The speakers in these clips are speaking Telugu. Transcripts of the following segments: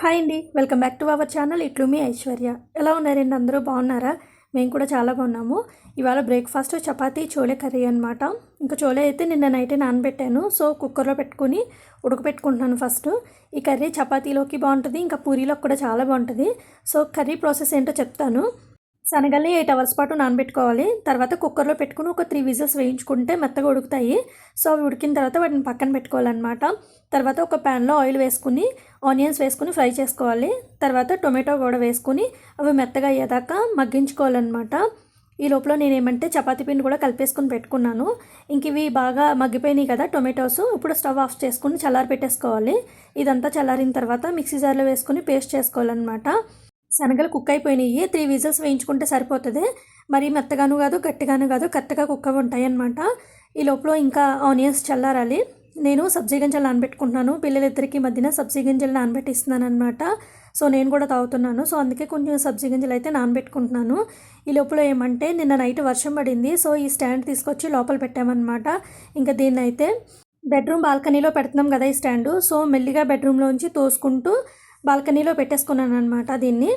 హాయ్ అండి. Welcome back to our channel. ఇట్లు మీ ఐశ్వర్య. ఎలా ఉన్నారండి? అందరూ బాగున్నారా? మేము కూడా చాలా బాగున్నాము. ఇవాళ బ్రేక్ఫాస్ట్ చపాతీ చోలే కర్రీ అనమాట ఇంకా చోలే అయితే నిన్న నైటే నానబెట్టాను. సో కుక్కర్లో పెట్టుకుని ఉడకపెట్టుకుంటున్నాను ఫస్ట్. ఈ కర్రీ చపాతీలోకి బాగుంటుంది ఇంకా పూరీలోకి కూడా చాలా బాగుంటుంది. సో కర్రీ ప్రాసెస్ ఏంటో చెప్తాను. శనగల్ని ఎయిట్ అవర్స్ పాటు నానబెట్టుకోవాలి. తర్వాత కుక్కర్లో పెట్టుకుని ఒక త్రీ విజిల్స్ వేయించుకుంటే మెత్తగా ఉడుకుతాయి. సో అవి ఉడికిన తర్వాత వాటిని పక్కన పెట్టుకోవాలన్నమాట. తర్వాత ఒక ప్యాన్లో ఆయిల్ వేసుకుని ఆనియన్స్ వేసుకుని ఫ్రై చేసుకోవాలి. తర్వాత టొమాటో కూడా వేసుకుని అవి మెత్తగా అయ్యేదాకా మగ్గించుకోవాలన్నమాట. ఈ లోపల నేను ఏమంటే చపాతీ పిండి కూడా కలిపేసుకుని పెట్టుకున్నాను. ఇంక ఇవి బాగా మగ్గిపోయినాయి కదా టొమాటోస్. ఇప్పుడు స్టవ్ ఆఫ్ చేసుకుని చల్లారి పెట్టేసుకోవాలి ఇదంతా చల్లారిన తర్వాత మిక్సీ జార్లో వేసుకుని పేస్ట్ చేసుకోవాలన్నమాట. శనగలు కుక్ అయిపోయినాయి. త్రీ విజిల్స్ వేయించుకుంటే సరిపోతుంది. మరీ మెత్తగాను కాదు గట్టిగాను కాదు కరెక్ట్గా కుక్ అవి ఉంటాయి అనమాట ఈ లోపల ఇంకా ఆనియన్స్ చల్లారాలి. నేను సబ్జీ గింజలు నానబెట్టుకుంటున్నాను. పిల్లలిద్దరికి మధ్యన సబ్జీ గింజలు నానబెట్టిస్తున్నాను అనమాట సో నేను కూడా తాగుతున్నాను. సో అందుకే కొంచెం సబ్జీ గింజలు అయితే నానబెట్టుకుంటున్నాను. ఈ లోపల ఏమంటే నిన్న నైట్ వర్షం పడింది. సో ఈ స్టాండ్ తీసుకొచ్చి లోపల పెట్టామన్నమాట. ఇంకా దీన్ని అయితే బెడ్రూమ్ బాల్కనీలో పెడుతున్నాం కదా ఈ స్టాండు. సో మెల్లిగా బెడ్రూమ్లోంచి తోసుకుంటూ బాల్కనీలో పెట్టేసుకున్నాను అనమాట దీన్ని.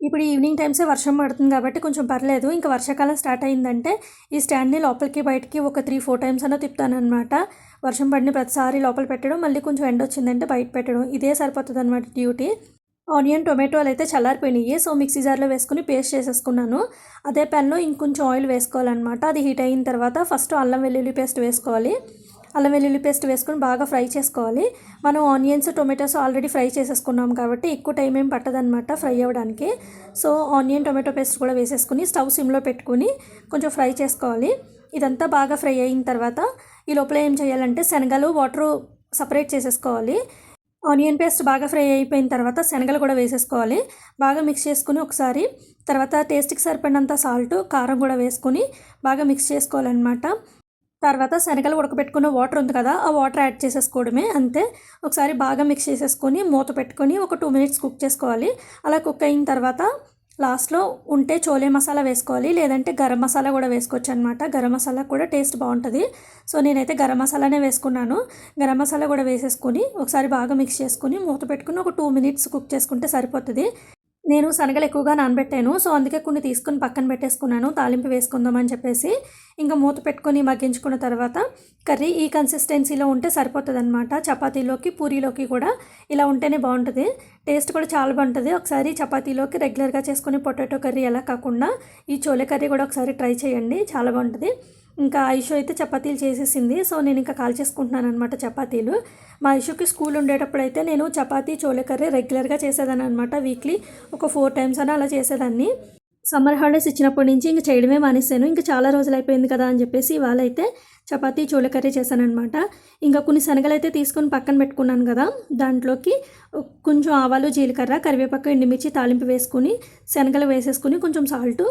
ఇప్పుడు ఈవినింగ్ టైమ్సే వర్షం పడుతుంది కాబట్టి కొంచెం పర్లేదు. ఇంకా వర్షాకాలం స్టార్ట్ అయిందంటే ఈ స్టాండ్ని లోపలికి బయటికి ఒక త్రీ ఫోర్ టైమ్స్ అన్న తిప్పుతానమాట వర్షం పడిన ప్రతిసారి లోపల పెట్టడం మళ్ళీ కొంచెం ఎండ వచ్చిందంటే బయట పెట్టడం ఇదే సరిపోతుంది అనమాట డ్యూటీ. ఆనియన్ టొమాటోలు అయితే చల్లారిపోయినాయి. సో మిక్సీ జార్లో వేసుకుని పేస్ట్ చేసేసుకున్నాను. అదే పెన్లో ఇంకొంచెం ఆయిల్ వేసుకోవాలన్నమాట. అది హీట్ అయిన తర్వాత ఫస్ట్ అల్లం వెల్లుల్లి పేస్ట్ వేసుకోవాలి. అల్లం వెల్లుల్లి పేస్ట్ వేసుకొని బాగా ఫ్రై చేసుకోవాలి. మనం ఆనియన్స్ టొమాటోస్ ఆల్రెడీ ఫ్రై చేసేసుకున్నాం కాబట్టి ఎక్కువ టైం ఏం పట్టదనమాట ఫ్రై అవ్వడానికి. సో ఆనియన్ టొమాటో పేస్ట్ కూడా వేసేసుకుని స్టవ్ సిమ్లో పెట్టుకుని కొంచెం ఫ్రై చేసుకోవాలి. ఇదంతా బాగా ఫ్రై అయిన తర్వాత ఈ లోపల ఏం చేయాలంటే శనగలు వాటర్ సపరేట్ చేసేసుకోవాలి. ఆనియన్ పేస్ట్ బాగా ఫ్రై అయిపోయిన తర్వాత శనగలు కూడా వేసేసుకోవాలి. బాగా మిక్స్ చేసుకుని ఒకసారి తర్వాత టేస్ట్కి సరిపడినంత సాల్ట్ కారం కూడా వేసుకొని బాగా మిక్స్ చేసుకోవాలన్నమాట. తర్వాత శనగలు ఉడకబెట్టుకున్న వాటర్ ఉంది కదా ఆ వాటర్ యాడ్ చేసేసుకోవడమే అంతే. ఒకసారి బాగా మిక్స్ చేసేసుకొని మూత పెట్టుకొని ఒక టూ మినిట్స్ కుక్ చేసుకోవాలి. అలా కుక్ అయిన తర్వాత లాస్ట్లో ఉంటే చోలే మసాలా వేసుకోవాలి లేదంటే గరం మసాలా కూడా వేసుకోవచ్చు అనమాట గరం మసాలా కూడా టేస్ట్ బాగుంటుంది. సో నేనైతే గరం మసాలానే వేసుకున్నాను. గరం మసాలా కూడా వేసేసుకొని ఒకసారి బాగా మిక్స్ చేసుకుని మూత పెట్టుకుని ఒక టూ మినిట్స్ కుక్ చేసుకుంటే సరిపోతుంది. నేను శనగలు ఎక్కువగా నానబెట్టాను. సో అందుకే కొన్ని తీసుకుని పక్కన పెట్టేసుకున్నాను. తాలింపు వేసుకుందామని చెప్పేసి ఇంకా మూత పెట్టుకొని మగ్గించుకున్న తర్వాత కర్రీ ఈ కన్సిస్టెన్సీలో ఉంటే సరిపోతుంది అనమాట చపాతీలోకి పూరీలోకి కూడా ఇలా ఉంటేనే బాగుంటుంది. టేస్ట్ కూడా చాలా బాగుంటుంది. ఒకసారి చపాతీలోకి రెగ్యులర్గా చేసుకుని పొటాటో కర్రీ ఎలా కాకుండా ఈ చోలే కర్రీ కూడా ఒకసారి ట్రై చేయండి. చాలా బాగుంటుంది. ఇంకా ఐషు అయితే చపాతీలు చేసేసింది. సో నేను ఇంకా కాల్ చేసుకుంటున్నాను అనమాట చపాతీలు. మా ఐషుకి స్కూల్ ఉండేటప్పుడు అయితే నేను చపాతీ చోలే కర్రీ రెగ్యులర్గా చేసేదాన్ని అనమాట వీక్లీ. ఒక ఫోర్ టైమ్స్ అని అలా చేసేదాన్ని. సమ్మర్ హాలిడేస్ ఇచ్చినప్పటి నుంచి ఇంక చేయడమే మానేసాను ఇంకా చాలా రోజులు అయిపోయింది కదా అని చెప్పేసి ఇవాళైతే చపాతీ చోలే కర్రీ చేశానమాట ఇంకా కొన్ని శనగలు అయితే తీసుకొని పక్కన పెట్టుకున్నాను కదా దాంట్లోకి. కొంచెం ఆవాలు జీలకర్ర కరివేపాకు ఎండుమిర్చి తాలింపు వేసుకుని శనగలు వేసేసుకుని కొంచెం సాల్ట్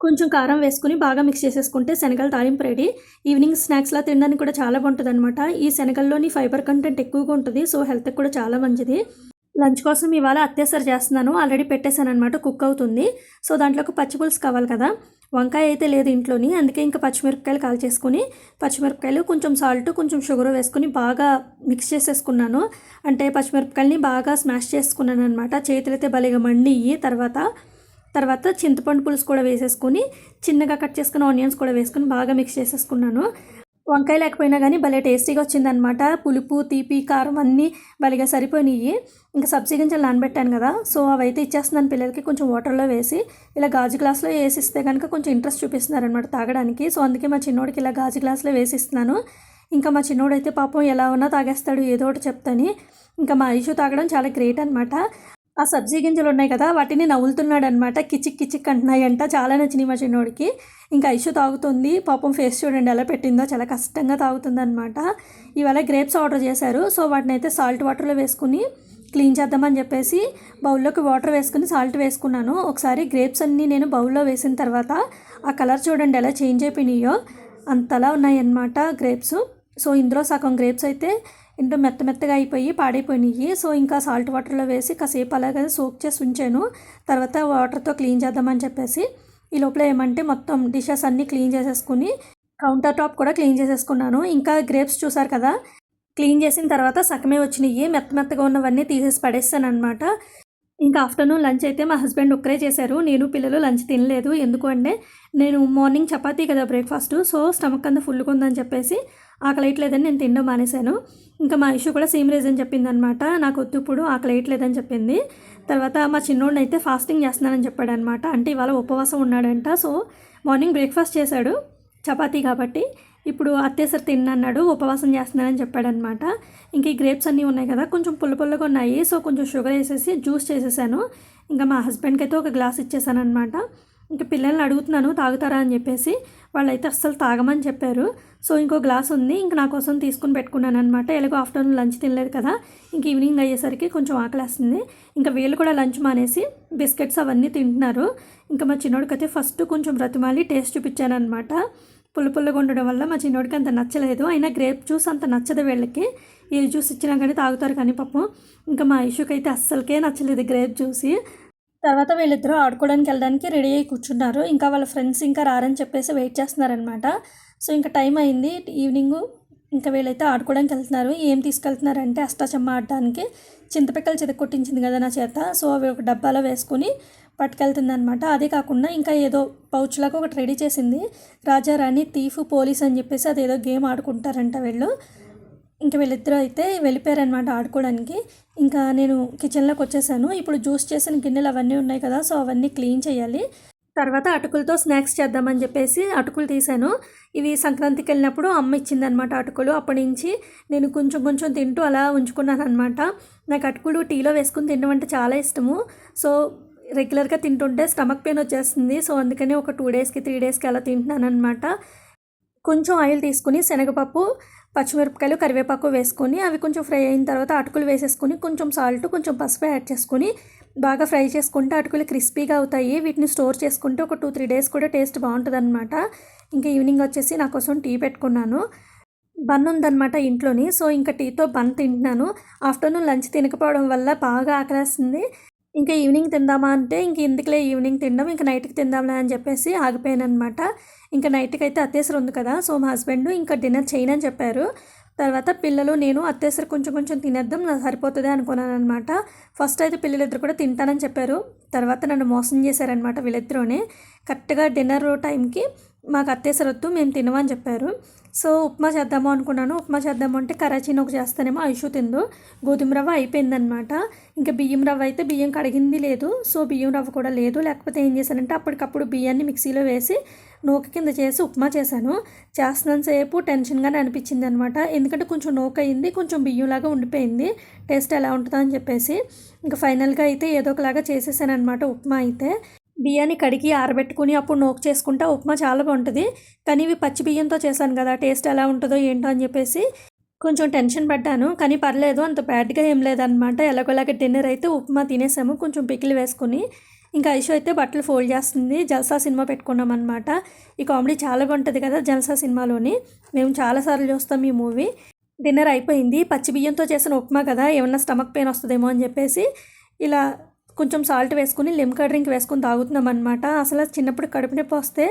కొంచెం కారం వేసుకుని బాగా మిక్స్ చేసేసుకుంటే శనగలు తాలింపు రెడీ. ఈవినింగ్ స్నాక్స్లా తినడానికి కూడా చాలా బాగుంటుంది అనమాట ఈ శనగల్లోని ఫైబర్ కంటెంట్ ఎక్కువగా ఉంటుంది సో హెల్త్కి కూడా చాలా మంచిది. లంచ్ కోసం ఇవాళ అత్యవసర చేస్తున్నాను. ఆల్రెడీ పెట్టేశాను అనమాట కుక్ అవుతుంది. సో దాంట్లోకి పచ్చిపులుసు కావాలి కదా. వంకాయ అయితే లేదు ఇంట్లోని అందుకే ఇంకా పచ్చిమిరపకాయలు కాల్ చేసుకుని పచ్చిమిరపకాయలు కొంచెం సాల్ట్ కొంచెం షుగర్ వేసుకుని బాగా మిక్స్ చేసేసుకున్నాను. అంటే పచ్చిమిరపకాయలని బాగా స్మాష్ చేసుకున్నాను అనమాట చేతులైతే భలేగా మండి తర్వాత తర్వాత చింతపండు పులుసు కూడా వేసేసుకొని చిన్నగా కట్ చేసుకున్న ఆనియన్స్ కూడా వేసుకొని బాగా మిక్స్ చేసేసుకున్నాను. వంకాయ లేకపోయినా కానీ భలే టేస్టీగా వచ్చిందనమాట పులుపు తీపి కారం అన్నీ భలేగా సరిపోయినాయి. ఇంకా సబ్జీ గింజలు నానబెట్టాను కదా సో అవైతే ఇచ్చేస్తున్నాను పిల్లలకి కొంచెం వాటర్లో వేసి. ఇలా గాజు గ్లాస్లో వేసిస్తే కనుక కొంచెం ఇంట్రెస్ట్ చూపిస్తున్నారనమాట తాగడానికి. సో అందుకే మా చిన్నోడికి ఇలా గాజు గ్లాస్లో వేసిస్తున్నాను. ఇంకా మా చిన్నోడైతే పాపం ఎలా ఉన్నా తాగేస్తాడు ఏదో ఒకటి చెప్తాని. ఇంకా మా ఐషు తాగడం చాలా గ్రేట్ అనమాట ఆ సబ్జీ గింజలు ఉన్నాయి కదా వాటిని నవ్వులుతున్నాడు అనమాట కిచిక్ కిచిక్ అంటున్నాయంట చాలా నచ్చినాయి మా చిన్నోడికి. ఇంకా ఐషు తాగుతుంది. పాపం ఫేస్ చూడండి ఎలా పెట్టిందో చాలా కష్టంగా తాగుతుంది అనమాట ఇవాళ గ్రేప్స్ ఆర్డర్ చేశారు. సో వాటిని అయితే సాల్ట్ వాటర్లో వేసుకుని క్లీన్ చేద్దామని చెప్పేసి బౌల్లోకి వాటర్ వేసుకుని సాల్ట్ వేసుకున్నాను. ఒకసారి గ్రేప్స్ అన్నీ నేను బౌల్లో వేసిన తర్వాత ఆ కలర్ చూడండి ఎలా చేంజ్ అయిపోయినాయో అంతలా ఉన్నాయన్నమాట గ్రేప్స్. సో ఇందులో సగం గ్రేప్స్ అయితే ఇంటూ మెత్త మెత్తగా అయిపోయి పాడైపోయినాయి. సో ఇంకా సాల్ట్ వాటర్లో వేసి కాసేపు అలాగే సోక్ చేసి ఉంచాను. తర్వాత వాటర్తో క్లీన్ చేద్దామని చెప్పేసి ఈ లోపల ఏమంటే మొత్తం డిషెస్ అన్నీ క్లీన్ చేసేసుకుని కౌంటర్ టాప్ కూడా క్లీన్ చేసేసుకున్నాను. ఇంకా గ్రేప్స్ చూసారు కదా? క్లీన్ చేసిన తర్వాత సగమే వచ్చినాయి. మెత్త మెత్తగా ఉన్నవన్నీ తీసేసి పడేస్తాను అనమాట ఇంకా ఆఫ్టర్నూన్ లంచ్ అయితే మా హస్బెండ్ ఒక్కరే చేశారు. నేను పిల్లలు లంచ్ తినలేదు. ఎందుకు అంటే నేను మార్నింగ్ చపాతీ కదా బ్రేక్ఫాస్ట్. సో స్టమక్ అంతా ఫుల్గా ఉందని చెప్పేసి ఆకలి వేయట్లేదని నేను తినడం మానేశాను. ఇంకా మా ఇష్యూ కూడా సేమ్ రీజన్ చెప్పింది అనమాట నాకు వద్దు ఇప్పుడు ఆకలి వేయట్లేదని చెప్పింది. తర్వాత మా చిన్నోడిని అయితే ఫాస్టింగ్ చేస్తున్నానని చెప్పాడు అనమాట అంటే ఇవాళ ఉపవాసం ఉన్నాడంట. సో మార్నింగ్ బ్రేక్ఫాస్ట్ చేశాడు చపాతీ కాబట్టి. ఇప్పుడు అత్తేసరి తిన్నన్నాడు ఉపవాసం చేస్తున్నానని చెప్పాడనమాట. ఇంక ఈ గ్రేప్స్ అన్నీ ఉన్నాయి కదా కొంచెం పుల్ల పుల్లగా ఉన్నాయి. సో కొంచెం షుగర్ వేసేసి జ్యూస్ చేసేసాను. ఇంకా మా హస్బెండ్కి అయితే ఒక గ్లాస్ ఇచ్చేసాను అనమాట ఇంకా పిల్లల్ని అడుగుతున్నాను తాగుతారా అని చెప్పేసి. వాళ్ళైతే అస్సలు తాగమని చెప్పారు. సో ఇంకో గ్లాస్ ఉంది ఇంక నా కోసం తీసుకుని పెట్టుకున్నాను అనమాట ఎలాగో ఆఫ్టర్నూన్ లంచ్ తినలేదు కదా ఇంక ఈవినింగ్ అయ్యేసరికి కొంచెం ఆకలేస్తుంది ఇంకా వీళ్ళు కూడా లంచ్ మానేసి బిస్కెట్స్ అవన్నీ తింటున్నారు. ఇంకా మా చిన్నోడికైతే ఫస్ట్ కొంచెం బ్రతిమాలి టేస్ట్ చూపించాను అనమాట పుల్ల పుల్లగా ఉండడం వల్ల మా చిన్నోడికి అంత నచ్చలేదు. అయినా గ్రేప్ జ్యూస్ అంత నచ్చదు వీళ్ళకి. ఏ జ్యూస్ ఇచ్చినా కానీ తాగుతారు కానీ పాపం ఇంకా మా ఇష్యూకి అయితే అస్సలకే నచ్చలేదు గ్రేప్ జ్యూస్. తర్వాత వీళ్ళిద్దరూ ఆడుకోవడానికి వెళ్ళడానికి రెడీ అయ్యి కూర్చున్నారు. ఇంకా వాళ్ళ ఫ్రెండ్స్ ఇంకా రారని చెప్పేసి వెయిట్ చేస్తున్నారనమాట సో ఇంకా టైం అయింది. ఈవినింగ్ ఇంకా వీళ్ళైతే ఆడుకోవడానికి వెళ్తున్నారు. ఏం తీసుకెళ్తున్నారంటే అష్టాచమ్మ ఆడడానికి చింతపిక్కలు చితక కొట్టించింది కదా నా చేత. సో అవి ఒక డబ్బాలో వేసుకుని పట్టుకెళ్తుంది అనమాట అదే కాకుండా ఇంకా ఏదో పౌచ్లాగా ఒకటి రెడీ చేసింది. రాజారాణి తీఫ్ పోలీస్ అని చెప్పేసి అదేదో గేమ్ ఆడుకుంటారంట వీళ్ళు. ఇంకా వీళ్ళిద్దరూ అయితే వెళ్ళిపోయారనమాట ఆడుకోవడానికి. ఇంకా నేను కిచెన్లోకి వచ్చేసాను. ఇప్పుడు జ్యూస్ చేసిన గిన్నెలు అవన్నీ ఉన్నాయి కదా సో అవన్నీ క్లీన్ చేయాలి. తర్వాత అటుకులతో స్నాక్స్ చేద్దామని చెప్పేసి అటుకులు తీశాను ఇవి సంక్రాంతికి వెళ్ళినప్పుడు అమ్మ ఇచ్చిందనమాట అటుకులు. అప్పటి నుంచి నేను కొంచెం కొంచెం తింటూ అలా ఉంచుకున్నాను అనమాట నాకు అటుకులు టీలో వేసుకుని తినడం అంటే చాలా ఇష్టము. సో రెగ్యులర్గా తింటుంటే స్టమక్ పెయిన్ వచ్చేస్తుంది. సో అందుకని ఒక టూ డేస్కి త్రీ డేస్కి అలా తింటున్నాను అనమాట కొంచెం ఆయిల్ తీసుకుని శనగపప్పు పచ్చిమిరపకాయలు కరివేపాకు వేసుకొని అవి కొంచెం ఫ్రై అయిన తర్వాత అటుకులు వేసేసుకొని కొంచెం సాల్ట్ కొంచెం పసుపు యాడ్ చేసుకొని బాగా ఫ్రై చేసుకుంటే అటుకులు క్రిస్పీగా అవుతాయి. వీటిని స్టోర్ చేసుకుంటే ఒక టూ త్రీ డేస్ కూడా టేస్ట్ బాగుంటుంది అనమాట ఇంకా ఈవినింగ్ వచ్చేసి నా కోసం టీ పెట్టుకున్నాను. బన్ ఉందన్నమాట ఇంట్లోని. సో ఇంకా టీతో బన్ తింటున్నాను. ఆఫ్టర్నూన్ లంచ్ తినకపోవడం వల్ల బాగా ఆకలేస్తుంది. ఇంకా ఈవినింగ్ తిందామా అంటే ఇంక ఎందుకులే ఈవినింగ్ తినడం ఇంకా నైట్కి తిందాంలే అని చెప్పేసి ఆగిపోయాను అనమాట ఇంకా నైట్కి అయితే అత్తేసరి ఉంది కదా సో మా హస్బెండ్ ఇంకా డిన్నర్ చేయనని చెప్పారు. తర్వాత పిల్లలు నేను అత్తేసరి కొంచెం కొంచెం తినేద్దాం నాకు సరిపోతుంది అనుకున్నాను అనమాట ఫస్ట్ అయితే పిల్లలిద్దరు కూడా తింటానని చెప్పారు. తర్వాత నన్ను మోసం చేశారనమాట వీళ్ళిద్దరూనే. కరెక్ట్గా డిన్నర్ టైంకి మాకు అత్తేసరి వద్దు మేము తినమని చెప్పారు. సో ఉప్మా చేద్దాము అనుకున్నాను. ఉప్మా చేద్దాము అంటే కరాచీని ఒక చేస్తానేమో ఐషు తిందు. గోధుమ రవ్వ అయిపోయిందనమాట ఇంకా బియ్యం రవ్వ అయితే బియ్యం కడిగింది లేదు. సో బియ్యం రవ్వ కూడా లేదు. లేకపోతే ఏం చేశానంటే అప్పటికప్పుడు బియ్యాన్ని మిక్సీలో వేసి నూక కింద చేసి ఉప్మా చేశాను. చేస్తున్నంతసేపు టెన్షన్గానే అనిపించింది అనమాట ఎందుకంటే కొంచెం నూక అయింది కొంచెం బియ్యంలాగా ఉండిపోయింది. టేస్ట్ ఎలా ఉంటుందో అని చెప్పేసి. ఇంకా ఫైనల్గా అయితే ఏదో ఒకలాగా చేసేసాను అనమాట ఉప్మా అయితే. బియ్యాన్ని కడిగి ఆరబెట్టుకుని అప్పుడు నోక్ చేసుకుంటే ఉప్మా చాలా బాగుంటుంది. కానీ ఇవి పచ్చి బియ్యంతో చేశాను కదా టేస్ట్ ఎలా ఉంటుందో ఏంటో అని చెప్పేసి కొంచెం టెన్షన్ పడ్డాను. కానీ పర్లేదు అంత బ్యాడ్గా ఏం లేదనమాట. ఎలాగోలాగా డిన్నర్ అయితే ఉప్మా తినేసాము కొంచెం పికిలు వేసుకుని. ఇంకా ఐషో అయితే బట్టలు ఫోల్డ్ చేస్తుంది. జల్సా సినిమా పెట్టుకున్నాం అనమాట ఈ కామెడీ చాలా బాగుంటుంది కదా జల్సా సినిమాలోని. మేము చాలాసార్లు చూస్తాం ఈ మూవీ. డిన్నర్ అయిపోయింది. పచ్చి బియ్యంతో చేసిన ఉప్మా కదా ఏమన్నా స్టమక్ పెయిన్ వస్తుందేమో అని చెప్పేసి ఇలా కొంచెం సాల్ట్ వేసుకుని లిమ్కా డ్రింక్ వేసుకుని తాగుతున్నాం అనమాట అసలు చిన్నప్పుడు కడుపు నొప్పి వస్తే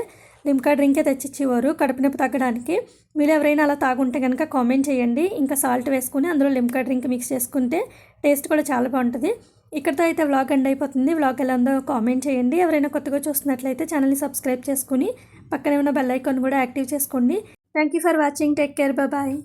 లిమ్కా డ్రింకే తెచ్చిచ్చేవారు. కడుపు నొప్పి తగ్గడానికి. మీరు ఎవరైనా అలా తాగుంటే కనుక కామెంట్ చేయండి. ఇంకా సాల్ట్ వేసుకుని అందులో లిమ్కా డ్రింక్ మిక్స్ చేసుకుంటే టేస్ట్ కూడా చాలా బాగుంటుంది. ఇక్కడితో అయితే వ్లాగ్ ఎండ్ అయిపోతుంది. వ్లాగ్ ఎలా ఉందో కామెంట్ చేయండి. ఎవరైనా కొత్తగా చూస్తున్నట్లయితే ఛానల్ని సబ్స్క్రైబ్ చేసుకుని పక్కనే ఉన్న బెల్ ఐకాన్ కూడా యాక్టివ్ చేసుకోండి. Thank you for watching. Take care. Bye.